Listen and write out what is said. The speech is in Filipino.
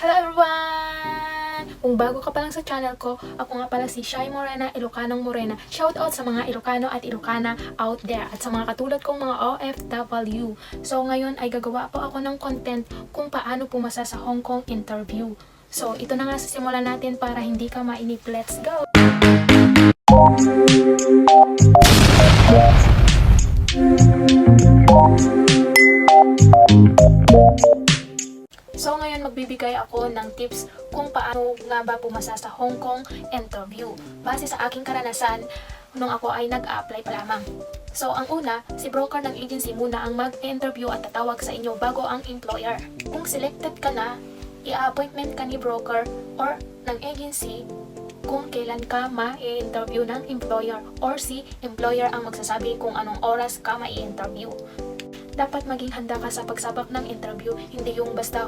Hello everyone! Kung bago ka pa lang sa channel ko, ako nga pala si Shai Morena, Ilocanong Morena. Shout out sa mga Ilocano at Ilocana out there at sa mga katulad kong mga OFW. So ngayon ay gagawa po ako ng content kung paano pumasa sa Hong Kong interview. So ito na nga sisimulan natin para hindi ka mainip. Let's go! So ngayon magbibigay ako ng tips kung paano nga ba pumasa sa Hong Kong interview. Base sa aking karanasan nung ako ay nag-apply pa lamang. So ang una, si broker ng agency muna ang mag-interview at tatawag sa inyo bago ang employer. Kung selected ka na, i-appointment ka ni broker or ng agency kung kailan ka ma-interview ng employer or si employer ang magsasabi kung anong oras ka ma-interview. Dapat maging handa ka sa pagsabak ng interview, hindi yung basta